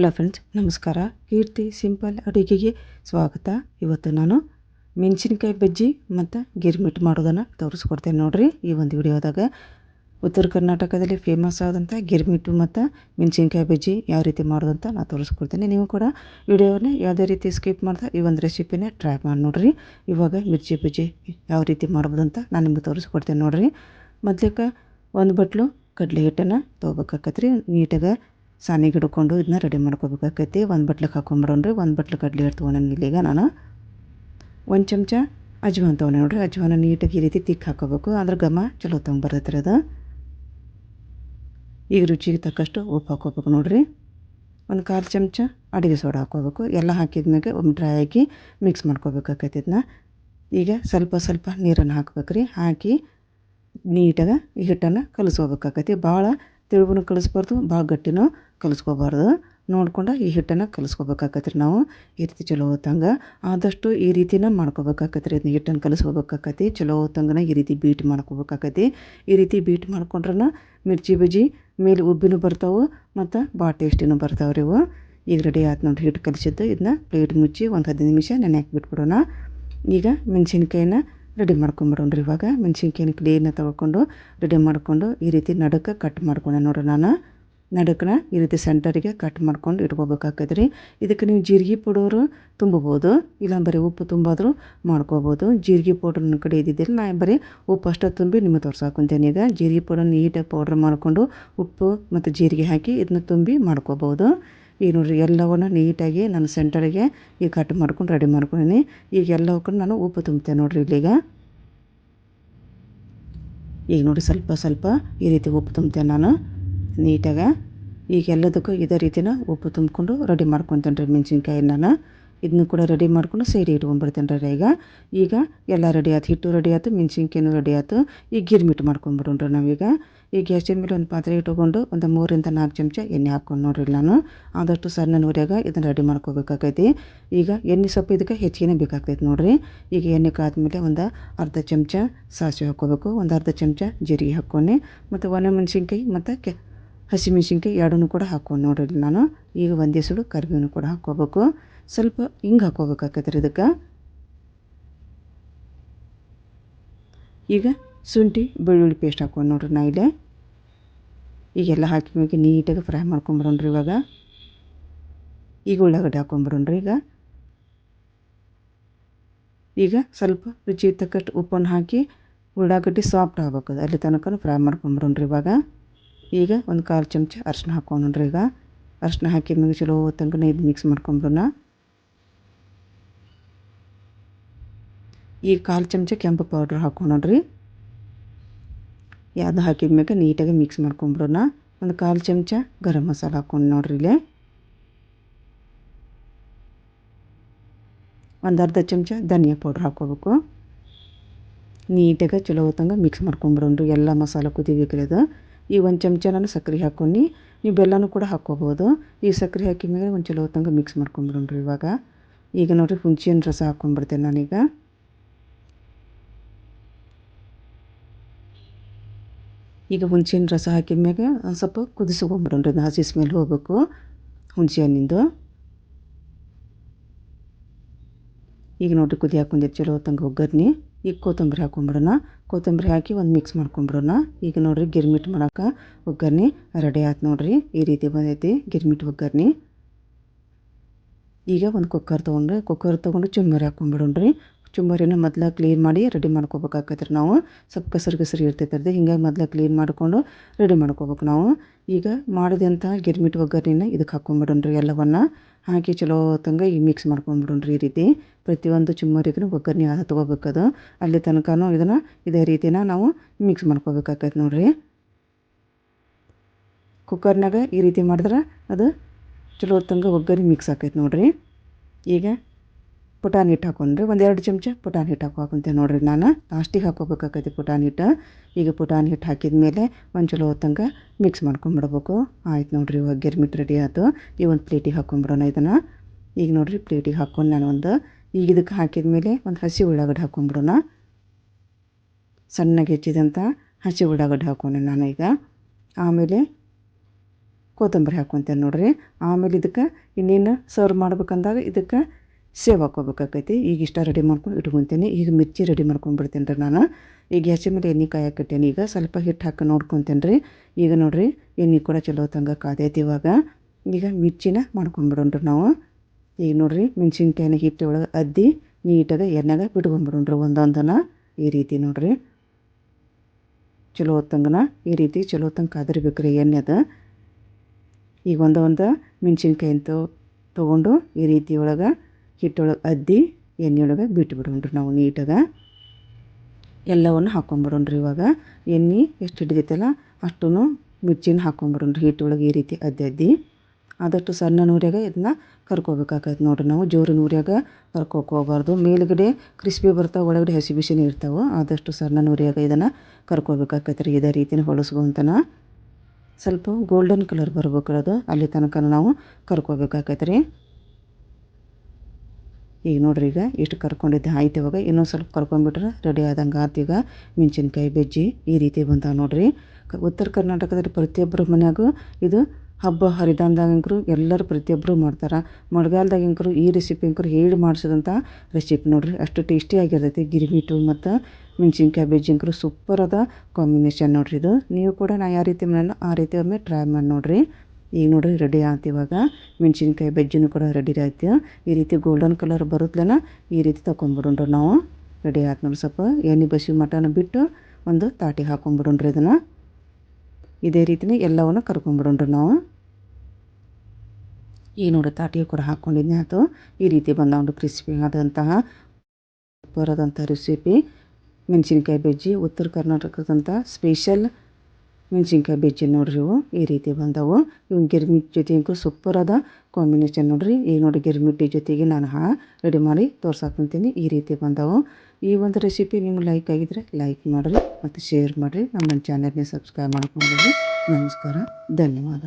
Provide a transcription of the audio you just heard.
Hello friends ನಮಸ್ಕಾರ. ಕೀರ್ತಿ simple ಅಡುಗೆಗೆ ಸ್ವಾಗತ. ಇವತ್ತು ನಾನು ಮೆಣಸಿನ್ಕಾಯಿ ಬಜ್ಜಿ ಮತ್ತು ಗಿರ್ಮಿಟ್ ಮಾಡೋದನ್ನು ತೋರಿಸ್ಕೊಡ್ತೇನೆ ನೋಡಿರಿ ಈ ಒಂದು ವಿಡಿಯೋದಾಗ. ಉತ್ತರ ಕರ್ನಾಟಕದಲ್ಲಿ ಫೇಮಸ್ ಆದಂಥ ಗಿರ್ಮಿಟ್ಟು ಮತ್ತು ಮೆಣಸಿನ್ಕಾಯಿ ಬಜ್ಜಿ ಯಾವ ರೀತಿ ಮಾಡೋದಂತ ನಾನು ತೋರಿಸ್ಕೊಡ್ತೇನೆ. ನೀವು ಕೂಡ ವಿಡಿಯೋನೇ ಯಾವುದೇ ರೀತಿ ಸ್ಕಿಪ್ ಮಾಡ್ತಾ ಈ ಒಂದು ರೆಸಿಪಿನೇ ಟ್ರೈ ಮಾಡಿ ನೋಡಿರಿ. ಇವಾಗ ಮಿರ್ಚಿ ಬಜ್ಜಿ ಯಾವ ರೀತಿ ಮಾಡ್ಬೋದು ಅಂತ ನಾನು ನಿಮ್ಗೆ ತೋರಿಸ್ಕೊಡ್ತೇನೆ ನೋಡಿರಿ. ಮೊದ್ಲಕ್ಕೆ ಒಂದು ಬಟ್ಲು ಕಡಲೆ ಹಿಟ್ಟನ್ನು ತೊಗೋಬೇಕಾಕತ್ರಿ. ನೀಟಾಗಿ ಸಾನಿಗೆ ಹಿಡ್ಕೊಂಡು ಇದನ್ನ ರೆಡಿ ಮಾಡ್ಕೋಬೇಕಾಕೈತಿ. ಒಂದು ಬಟ್ಲಿಗೆ ಹಾಕೊಂಬಿಡೋಣ್ರಿ ಒಂದು ಬಟ್ಲು ಕಡಲೆ ಹಿಟ್ಟು ತೊಗೊಂಡು ಇಲ್ಲಿಗ ನಾನು. ಒಂದು ಚಮಚ ಅಜ್ವಾನ ತೊಗೊಂಡೆ ನೋಡಿರಿ ಅಜ್ವಾನ ನೀಟಾಗಿ ಈ ರೀತಿ ತಿಕ್ಕಿ ಹಾಕೋಬೇಕು. ಅದ್ರ ಘಮ ಚಲೋ ತೊಗೊಂಬರ್ತೈತೆ ರೀ ಅದು. ಈಗ ರುಚಿಗೆ ತಕ್ಕಷ್ಟು ಉಪ್ಪು ಹಾಕೋಬೇಕು ನೋಡಿರಿ. ಒಂದು ಕಾಲು ಚಮಚ ಅಡುಗೆ ಸೋಡಾ ಹಾಕೋಬೇಕು. ಎಲ್ಲ ಹಾಕಿದ ಮ್ಯಾಗೆ ಒಮ್ಮೆ ಡ್ರೈ ಆಗಿ ಮಿಕ್ಸ್ ಮಾಡ್ಕೋಬೇಕಾಕೈತಿ ಇದನ್ನ ಈಗ ಸ್ವಲ್ಪ ಸ್ವಲ್ಪ ನೀರನ್ನು ಹಾಕ್ಬೇಕು ರೀ. ಹಾಕಿ ನೀಟಾಗಿ ಹಿಟ್ಟನ್ನು ಕಲಿಸ್ಕೋಬೇಕಾಕೈತಿ. ಭಾಳ ತಿಳುವನ್ನು ಕಲಿಸ್ಬಾರ್ದು, ಭಾಳ ಗಟ್ಟಿನೂ ಕಲಿಸ್ಕೋಬಾರ್ದು. ನೋಡ್ಕೊಂಡು ಈ ಹಿಟ್ಟನ್ನು ಕಲಿಸ್ಕೋಬೇಕಾಕತ್ರಿ ನಾವು. ಈ ರೀತಿ ಚಲೋ ಹೊತ್ತಂಗೆ ಆದಷ್ಟು ಈ ರೀತಿನ ಮಾಡ್ಕೋಬೇಕಾಕತ್ರಿ. ಇದನ್ನ ಹಿಟ್ಟನ್ನು ಕಲಿಸ್ಕೋಬೇಕಾಕತಿ ಚಲೋ ಹೊತ್ತಂಗನ ಈ ರೀತಿ ಬೀಟ್ ಮಾಡ್ಕೋಬೇಕಾಕತಿ ಈ ರೀತಿ ಬೀಟ್ ಮಾಡ್ಕೊಂಡ್ರನ ಮಿರ್ಚಿ ಬಜ್ಜಿ ಮೇಲೆ ಉಬ್ಬಿನೂ ಬರ್ತಾವೆ ಮತ್ತು ಭಾಳ ಟೇಸ್ಟಿನೂ ಬರ್ತಾವೆ ಇವು. ಈಗ ರೆಡಿ ಆಯ್ತು ನೋಡಿರಿ ಹಿಟ್ಟು ಕಲಿಸಿದ್ದು. ಇದನ್ನ ಪ್ಲೇಟ್ ಮುಚ್ಚಿ ಒಂದು ಹದಿನೈದು ನಿಮಿಷ ನೆನೆಯಾಕಿ ಬಿಟ್ಬಿಡೋಣ. ಈಗ ಮೆಣಸಿನ್ಕಾಯಿನ ರೆಡಿ ಮಾಡ್ಕೊಂಬಿಡೋಣ್ರಿ ಇವಾಗ. ಮೆಣಸಿನ್ಕಾಯಿನ ಕ್ಲೀನ ತೊಳ್ಕೊಂಡು ರೆಡಿ ಮಾಡಿಕೊಂಡು ಈ ರೀತಿ ನಡಕ್ಕೆ ಕಟ್ ಮಾಡ್ಕೊಂಡೆ ನೋಡ್ರಿ ನಾನು. ನಡಕನ ಈ ರೀತಿ ಸೆಂಟರಿಗೆ ಕಟ್ ಮಾಡ್ಕೊಂಡು ಇಟ್ಕೋಬೇಕಾಕೈತೆ ರೀ. ಇದಕ್ಕೆ ನೀವು ಜೀರಿಗೆ ಪೌಡರು ತುಂಬಬೋದು ಇಲ್ಲ ಬರೀ ಉಪ್ಪು ತುಂಬಾದರೂ ಮಾಡ್ಕೋಬೋದು. ಜೀರಿಗೆ ಪೌಡ್ರ್ ನನ್ನ ಕಡೆ ಇದ್ದಿದ್ದಿಲ್ಲ, ನಾ ಬರೀ ಉಪ್ಪು ಅಷ್ಟೇ ತುಂಬಿ ನಿಮಗೆ ತೋರ್ಸಾಕೊಂತೇನೆ. ಈಗ ಜೀರಿಗೆ ಪೌಡರ್ ನೀಟಾಗಿ ಪೌಡ್ರ್ ಮಾಡಿಕೊಂಡು ಉಪ್ಪು ಮತ್ತು ಜೀರಿಗೆ ಹಾಕಿ ಇದನ್ನ ತುಂಬಿ ಮಾಡ್ಕೋಬೋದು. ಈಗ ನೋಡಿರಿ, ಎಲ್ಲವನ್ನು ನೀಟಾಗಿ ನಾನು ಸೆಂಟರಿಗೆ ಈಗ ಕಟ್ ಮಾಡ್ಕೊಂಡು ರೆಡಿ ಮಾಡ್ಕೊಂಡಿನಿ. ಈಗ ಎಲ್ಲವಕ್ಕೂ ನಾನು ಉಪ್ಪು ತುಂಬ್ತೇನೆ ನೋಡಿರಿ ಇಲ್ಲಿಗ. ಈಗ ನೋಡಿ ಸ್ವಲ್ಪ ಸ್ವಲ್ಪ ಈ ರೀತಿ ಉಪ್ಪು ತುಂಬ್ತೇನೆ ನಾನು. ನೀಟಾಗಿ ಈಗ ಎಲ್ಲದಕ್ಕೂ ಇದೇ ರೀತಿನ ಉಪ್ಪು ತುಂಬಿಕೊಂಡು ರೆಡಿ ಮಾಡ್ಕೊತೇನೆ ರೀ ಮೆಣಸಿನ್ಕಾಯಿ ನಾನು ಇದನ್ನು ಕೂಡ ರೆಡಿ ಮಾಡ್ಕೊಂಡು ಸೈಡಿಗೆ ಇಟ್ಕೊಂಡ್ಬಿಡ್ತೇನೆ ರೀ ಈಗ. ಈಗ ಎಲ್ಲ ರೆಡಿ ಆಯ್ತು, ಹಿಟ್ಟು ರೆಡಿ ಆಯ್ತು, ಮೆಣಸಿನ್ಕಾಯಿನೂ ರೆಡಿ ಆಯ್ತು. ಈಗ ಗಿರ್ಮಿಟ್ ರೀ ನಾವೀಗ ಈಗ. ಗ್ಯಾಸಿನ ಮೇಲೆ ಒಂದು ಪಾತ್ರೆ ಇಟ್ಕೊಂಡು ಒಂದು ಮೂರಿಂದ ನಾಲ್ಕು ಚಮಚ ಎಣ್ಣೆ ಹಾಕ್ಕೊಂಡು ನೋಡ್ರಿ ನಾನು. ಆದಷ್ಟು ಸಣ್ಣ ನೂರ್ಯಾಗ ಇದನ್ನು ರೆಡಿ ಮಾಡ್ಕೋಬೇಕಾಗೈತಿ ಈಗ ಎಣ್ಣೆ ಸೊಪ್ಪು ಇದಕ್ಕೆ ಹೆಚ್ಚಿಗೆ ಬೇಕಾಗ್ತೈತೆ ನೋಡಿರಿ. ಈಗ ಎಣ್ಣೆ ಕಾದ್ಮೇಲೆ ಒಂದು ಅರ್ಧ ಚಮಚ ಸಾಸಿವೆ ಹಾಕ್ಕೋಬೇಕು. ಒಂದು ಅರ್ಧ ಚಮಚ ಜೀರಿಗೆ ಹಾಕ್ಕೊಂಡು ಮತ್ತು ಒಣ ಮೆಣಸಿನ್ಕಾಯಿ ಮತ್ತು ಕೆ ಹಸಿಮೆಣ್ಸಿನ್ಕಾಯಿ ಎರಡನ್ನೂ ಕೂಡ ಹಾಕ್ಕೊಂಡು ನೋಡಿರಿ ನಾನು. ಈಗ ಒಂದೇ ಸುಡು ಕರಿಬೇವನ್ನು ಕೂಡ ಹಾಕ್ಕೋಬೇಕು. ಸ್ವಲ್ಪ ಹಿಂಗೆ ಹಾಕ್ಕೋಬೇಕಾಕೈತೆ ರೀ ಇದಕ್ಕೆ. ಈಗ ಶುಂಠಿ, ಬೆಳ್ಳುಳ್ಳಿ ಪೇಸ್ಟ್ ಹಾಕ್ಕೊಂಡು ನೋಡ್ರಿ ನಾ ಇಲ್ಲೇ. ಈಗೆಲ್ಲ ಹಾಕಿ ಮ್ಯಾಗೆ ನೀಟಾಗಿ ಫ್ರೈ ಮಾಡ್ಕೊಂಬಿಡೋಣ್ರಿ ಇವಾಗ. ಈಗ ಉಳ್ಳಾಗಡ್ಡೆ ಹಾಕ್ಕೊಂಬಿಡೋಣ್ರಿ ಈಗ. ಈಗ ಸ್ವಲ್ಪ ರುಚಿ ತಕ್ಕಷ್ಟು ಉಪ್ಪನ್ನು ಹಾಕಿ ಉಳ್ಳಾಗಡ್ಡೆ ಸಾಫ್ಟ್ ಆಗ್ಬೇಕು. ಅಲ್ಲಿ ತನಕ ಫ್ರೈ ಮಾಡ್ಕೊಂಬಿಡೋಣ್ರಿ ಇವಾಗ. ಈಗ ಒಂದು ಕಾಲು ಚಮಚ ಅರಿಶಿನ ನೋಡ್ರಿ ಈಗ. ಅರಿಶಿನ ಹಾಕಿದ ಮ್ಯಾಗ ಚಲೋ ತನಕ ಇದು ಮಿಕ್ಸ್ ಮಾಡ್ಕೊಂಬಿಡೋಣ ಈಗ ಕಾಲು ಚಮಚ ಕೆಂಪು ಪೌಡ್ರ್ ಹಾಕ್ಕೊಂಡ್ರಿ ಯಾವುದು ಹಾಕಿದ ಮ್ಯಾಗ ನೀಟಾಗಿ ಮಿಕ್ಸ್ ಮಾಡ್ಕೊಂಬಿಡೋಣ ಒಂದು ಕಾಲು ಚಮಚ ಗರಂ ಮಸಾಲ ಹಾಕ್ಕೊಂಡು ನೋಡ್ರಿ ಇಲ್ಲೇ. ಒಂದು ಅರ್ಧ ಚಮಚ ಧನಿಯಾ ಪೌಡ್ರ್ ಹಾಕ್ಕೋಬೇಕು. ನೀಟಾಗಿ ಚಲೋ ಹೊತ್ತಂಗೆ ಮಿಕ್ಸ್ ಮಾಡ್ಕೊಂಬಿಡೋಣ್ರಿ ಎಲ್ಲ ಮಸಾಲೆ ಕುದಿಬೇಕ್ರಿ ಅದು. ಈ ಒಂದು ಚಮಚ ನಾನು ಸಕ್ಕರೆ ಹಾಕ್ಕೊಂಡು ನೀವು ಬೆಲ್ಲನೂ ಕೂಡ ಹಾಕ್ಕೋಬೋದು. ಈ ಸಕ್ಕರೆ ಹಾಕಿದ ಮೇಲೆ ಒಂದು ಚಲೋ ಹೊತ್ತಂಗೆ ಮಿಕ್ಸ್ ಮಾಡ್ಕೊಂಬಿಡೋಣ್ರಿ ಇವಾಗ. ಈಗ ನೋಡಿರಿ ಹುಣ್ಸೆಹಣ್ಣು ರಸ ಹಾಕ್ಕೊಂಡ್ಬಿಡ್ತೇನೆ ನಾನೀಗ. ಈಗ ಹುಣ್ಸೆಹಣ್ಣು ರಸ ಹಾಕಿದ ಮ್ಯಾಗ ಒಂದು ಸ್ವಲ್ಪ ಕುದಿಸ್ಕೊಂಬಿಡೋಣ್ರಿ ಅದು ಹಸಿ ಸ್ಮೆಲ್ ಹೋಗಬೇಕು ಹುಣ್ಸೆ ಈಗ ನೋಡಿರಿ ಕುದಿ ಹಾಕೊಂಡಿದ್ದು ಚಲೋ ಹೊತ್ತಂಗೆ ಒಗ್ಗರ್ನಿ ಈಗ ಕೊತ್ತಂಬರಿ ಹಾಕ್ಕೊಂಬಿಡೋಣ ಕೊತ್ತಂಬರಿ ಹಾಕಿ ಒಂದು ಮಿಕ್ಸ್ ಮಾಡ್ಕೊಂಬಿಡೋಣ. ಈಗ ನೋಡಿರಿ ಗಿರ್ಮಿಟ್ ಮಾಡೋಕೆ ಒಗ್ಗರ್ನಿ ರೆಡಿ ಆಯ್ತು ನೋಡಿರಿ. ಈ ರೀತಿ ಬಂದೈತಿ ಗಿರ್ಮಿಟ್ ಒಗ್ಗರ್ನಿ ಈಗ ಒಂದು ಕುಕ್ಕರ್ ತೊಗೊಂಡ್ರಿ ಕುಕ್ಕರ್ ತೊಗೊಂಡು ಚುಮ್ಮರಿ ಹಾಕ್ಕೊಂಬಿಡೋಣ್ರಿ ಚುಮ್ಮರಿನ ಮೊದಲ ಕ್ಲೀನ್ ಮಾಡಿ ರೆಡಿ ಮಾಡ್ಕೋಬೇಕಾಗತ್ತೆ ನಾವು. ಸ್ವಲ್ಪ ಕಸರು ಕಸರು ಇರ್ತೈತೆ ರೀ ಹಿಂಗಾಗಿ ಮೊದಲ ಕ್ಲೀನ್ ಮಾಡಿಕೊಂಡು ರೆಡಿ ಮಾಡ್ಕೋಬೇಕು ನಾವು. ಈಗ ಮಾಡಿದಂಥ ಗಿರ್ಮಿಟ್ ಒಗ್ಗರ್ಣಿನ ಇದಕ್ಕೆ ಹಾಕ್ಕೊಂಬಿಡೋಣ್ರಿ ಎಲ್ಲವನ್ನು. ಹಾಕಿ ಚಲೋ ಹೊತ್ತಂಗೆ ಈ ಮಿಕ್ಸ್ ಮಾಡ್ಕೊಂಬಿಡೋಣ್ರಿ ಈ ರೀತಿ. ಪ್ರತಿಯೊಂದು ಚುಮ್ಮರಿಗೂ ಒಗ್ಗರ್ಣೆ ತೊಗೋಬೇಕದು. ಅಲ್ಲಿ ತನಕನೂ ಇದನ್ನು ಇದೇ ರೀತಿನ ನಾವು ಮಿಕ್ಸ್ ಮಾಡ್ಕೋಬೇಕಾಗ್ತೈತೆ ನೋಡಿರಿ. ಕುಕ್ಕರ್ನಾಗ ಈ ರೀತಿ ಮಾಡಿದ್ರೆ ಅದು ಚಲೋ ತಂಗ ಒಗ್ಗರಣೆ ಮಿಕ್ಸ್ ಆಕೈತೆ ನೋಡಿರಿ. ಈಗ ಪುಟಾಣಿ ಹಿಟ್ಟು ಹಾಕೊಂಡ್ರಿ ಒಂದು ಎರಡು ಚಮಚ ಪುಟಾಣಿ ಹಿಟ್ಟು ಹಾಕೊಂತೀನಿ ನೋಡಿರಿ ನಾನು. ಲಾಸ್ಟಿಗೆ ಹಾಕೋಬೇಕಾಗೈತಿ ಪುಟಾಣಿ ಹಿಟ್ಟು. ಈಗ ಪುಟಾಣಿ ಹಿಟ್ಟು ಹಾಕಿದ ಮೇಲೆ ಒಂದು ಚಲೋ ಹೊತ್ತಂಗೆ ಮಿಕ್ಸ್ ಮಾಡ್ಕೊಂಬಿಡ್ಬೇಕು. ಆಯ್ತು ನೋಡಿರಿ ಇವಾಗ ಗಿರ್ಮಿಟ್ ರೆಡಿ ಆಯಿತು. ಈ ಒಂದು ಪ್ಲೇಟಿಗೆ ಹಾಕ್ಕೊಂಬಿಡೋಣ ಇದನ್ನು. ಈಗ ನೋಡಿರಿ ಪ್ಲೇಟಿಗೆ ಹಾಕ್ಕೊಂಡು ನಾನು ಒಂದು ಈಗ ಇದಕ್ಕೆ ಹಾಕಿದ ಮೇಲೆ ಒಂದು ಹಸಿ ಉಳ್ಳಾಗಡ್ಡೆ ಹಾಕ್ಕೊಂಬಿಡೋಣ ಸಣ್ಣಗೆ ಹೆಚ್ಚಿದಂಥ ಹಸಿ ಉಳ್ಳಾಗಡ್ಡೆ ಹಾಕೊಂಡೆ ನಾನು ಈಗ. ಆಮೇಲೆ ಕೊತ್ತಂಬರಿ ಹಾಕ್ಕೊತೇನೆ ನೋಡ್ರಿ. ಆಮೇಲೆ ಇದಕ್ಕೆ ಇನ್ನೇನು ಸರ್ವ್ ಮಾಡ್ಬೇಕಂದಾಗ ಇದಕ್ಕೆ ಸೇವ್ ಹಾಕೋಬೇಕಾಗೈತಿ ಈಗ ಇಷ್ಟ ರೆಡಿ ಮಾಡ್ಕೊಂಡು ಇಟ್ಕೊತೀನಿ. ಈಗ ಮಿರ್ಚಿ ರೆಡಿ ಮಾಡ್ಕೊಂಡ್ಬಿಡ್ತೀನಿ ರೀ ನಾನು. ಈಗ ಗ್ಯಾಸ್ ಮೇಲೆ ಎಣ್ಣೆ ಕಾಯಕತ್ತೇನೆ ಈಗ ಸ್ವಲ್ಪ ಹಿಟ್ಟು ಹಾಕಿ ನೋಡ್ಕೊತೀನಿ ರೀ ಈಗ ನೋಡಿರಿ, ಎಣ್ಣೆ ಕೂಡ ಚಲೋ ತಂಗ ಕಾದೈತಿ ಇವಾಗ. ಈಗ ಮಿರ್ಚಿನ ಮಾಡ್ಕೊಂಡ್ಬಿಡೋಣ ರೀ ನಾವು. ಈಗ ನೋಡಿರಿ, ಮೆಣಸಿನ್ಕಾಯಿನ ಹಿಟ್ಟು ಒಳಗೆ ಅದ್ದಿ ನೀಟಾಗಿ ಎಣ್ಣೆಗೆ ಬಿಟ್ಕೊಂಡ್ಬಿಡೋಣ್ರಿ ಒಂದೊಂದನ ಈ ರೀತಿ ನೋಡಿರಿ. ಚಲೋ ತಂಗನ ಈ ರೀತಿ ಚಲೋ ತಂಗ ಕಾದಿರ್ಬೇಕು ರೀ ಎಣ್ಣೆದ. ಈಗ ಒಂದೊಂದು ಒಂದು ಮೆಣಸಿನ್ಕಾಯಿ ತೊಗೊಂಡು ಈ ರೀತಿ ಒಳಗೆ ಹಿಟ್ಟೊಳಗೆ ಅದ್ದಿ ಎಣ್ಣೆ ಒಳಗೆ ಬಿಟ್ಟು ಬಿಡೋಣ್ರಿ ನಾವು ನೀಟಾಗ. ಎಲ್ಲವನ್ನು ಹಾಕ್ಕೊಂಬಿಡೋಣ್ರಿ ಇವಾಗ. ಎಣ್ಣೆ ಎಷ್ಟು ಹಿಡಿದೈತಲ್ಲ ಅಷ್ಟೂ ಮಿರ್ಚಿನ ಹಾಕ್ಕೊಂಬಿಡೋಣ್ರಿ ಹಿಟ್ಟೊಳಗೆ ಈ ರೀತಿ ಅದ್ದಿ ಅದ್ದಿ. ಆದಷ್ಟು ಸಣ್ಣ ನೂರ್ಯಾಗ ಇದನ್ನ ಕರ್ಕೋಬೇಕಾಗತ್ತೆ ನೋಡ್ರಿ ನಾವು. ಜೋರು ನೂರ್ಯಾಗ ಕರ್ಕೋಕೆ ಹೋಗ್ಬಾರ್ದು. ಮೇಲುಗಡೆ ಕ್ರಿಸ್ಪಿ ಬರ್ತಾವೆ, ಒಳಗಡೆ ಹಸಿ ಬಿಸಿನೇ ಇರ್ತಾವೆ. ಆದಷ್ಟು ಸಣ್ಣ ನೂರ್ಯಾಗ ಇದನ್ನು ಕರ್ಕೋಬೇಕಾಗತ್ತೆ ರೀ. ಇದೇ ರೀತಿನ ಹೊಲಸ್ಕೊಂತನ. ಸ್ವಲ್ಪ ಗೋಲ್ಡನ್ ಕಲರ್ ಬರ್ಬೇಕು ಅದು. ಅಲ್ಲಿ ತನಕ ನಾವು ಕರ್ಕೋಬೇಕಾಗತ್ತೆ ರೀ. ಈಗ ನೋಡ್ರಿ ಈಗ ಇಷ್ಟು ಕರ್ಕೊಂಡಿದ್ದೆ? ಆಯ್ತು ಇವಾಗ. ಇನ್ನೊಂದು ಸ್ವಲ್ಪ ಕರ್ಕೊಂಡ್ಬಿಟ್ರೆ ರೆಡಿ ಆದಂಗೆ ಆತು ಈಗ. ಮೆಣಸಿನ್ಕಾಯಿ, ಬಜ್ಜಿ ಈ ರೀತಿ ಬಂದಾವೆ ನೋಡ್ರಿ. ಉತ್ತರ ಕರ್ನಾಟಕದಲ್ಲಿ ಪ್ರತಿಯೊಬ್ಬರ ಮನೆಯಾಗೂ ಇದು ಹಬ್ಬ ಹರಿದಾನ್ದಾಗಂಕರು ಎಲ್ಲರೂ ಪ್ರತಿಯೊಬ್ಬರು ಮಾಡ್ತಾರೆ. ಮಳೆಗಾಲದಾಗಂಕರು ಈ ರೆಸಿಪಿ ಅಂಕರು ಹೇಳಿ ಮಾಡಿಸಿದಂಥ ರೆಸಿಪಿ ನೋಡ್ರಿ. ಅಷ್ಟು ಟೇಸ್ಟಿಯಾಗಿರ್ತೈತಿ ಗಿರ್ಮಿಟು ಮತ್ತು ಮೆಣಸಿನ್ಕಾಯಿ, ಬಜ್ಜಿ ಅಂಕರು ಸೂಪರ್ ಅದ ಕಾಂಬಿನೇಷನ್ ನೋಡ್ರಿ ಇದು. ನೀವು ಕೂಡ ನಾ ಯಾವ ರೀತಿ ಮಾಡೋ ಆ ರೀತಿ ಒಮ್ಮೆ ಟ್ರೈ ಮಾಡಿ ನೋಡಿರಿ. ಈಗ ನೋಡ್ರಿ ರೆಡಿ ಆಯ್ತು ಇವಾಗ. ಮೆಣಸಿನ್ಕಾಯಿ ಬಜ್ಜಿನೂ ಕೂಡ ರೆಡಿ ಆಯ್ತು. ಈ ರೀತಿ ಗೋಲ್ಡನ್ ಕಲರ್ ಬರುತ್ತಲನ ಈ ರೀತಿ ತಗೊಂಡ್ಬಿಡೋಣ್ರಿ ನಾವು. ರೆಡಿ ಆಯ್ತು ನೋಡಿ ಸ್ವಲ್ಪ. ಎಣ್ಣೆ ಬಸಿ ಮಟನ ಬಿಟ್ಟು ಒಂದು ತಾಟಿಗೆ ಹಾಕೊಂಡ್ಬಿಡೋಣ್ರಿ ಇದನ್ನು. ಇದೇ ರೀತಿನೇ ಎಲ್ಲವನ್ನು ಕರ್ಕೊಂಡ್ಬಿಡೋಣ್ರಿ ನಾವು. ಈ ನೋಡಿ ತಾಟಿಗೆ ಕೂಡ ಹಾಕ್ಕೊಂಡಿದ್ದೆ ಆಯಿತು ಈ ರೀತಿ ಬಂದ ಕ್ರಿಸ್ಪಿ ಆದಂತಹ ಬರೋದಂಥ ರೆಸಿಪಿ ಮೆಣಸಿನ್ಕಾಯಿ ಬಜ್ಜಿ, ಉತ್ತರ ಕರ್ನಾಟಕದಂಥ ಸ್ಪೆಷಲ್ ಮೆಣಸಿನ್ಕಾಯಿ ಬಜ್ಜಿ ನೋಡ್ರಿ ಇವು, ಈ ರೀತಿ ಬಂದವು. ಇವು ಗಿರ್ಮಿಟ್ ಜೊತೆ ಅಂತೂ ಸೂಪರ್ ಅದ. ಕಾಂಬಿನೇಷನ್ ನೋಡ್ರಿ ಈಗ ನೋಡಿ ಗಿರ್ಮಿಟ್ಟಿ ಜೊತೆಗೆ ನಾನು ಹಾ ರೆಡಿ ಮಾಡಿ ತೋರ್ಸಾಕಂತೀನಿ. ಈ ರೀತಿ ಬಂದವು. ಈ ಒಂದು ರೆಸಿಪಿ ನಿಮ್ಗೆ ಲೈಕ್ ಆಗಿದ್ರೆ ಲೈಕ್ ಮಾಡಿರಿ ಮತ್ತು ಶೇರ್ ಮಾಡಿರಿ. ನಮ್ಮ ಚಾನಲ್ನೇ ಸಬ್ಸ್ಕ್ರೈಬ್ ಮಾಡ್ಕೊಂಡಿರಿ ನಮಸ್ಕಾರ, ಧನ್ಯವಾದ.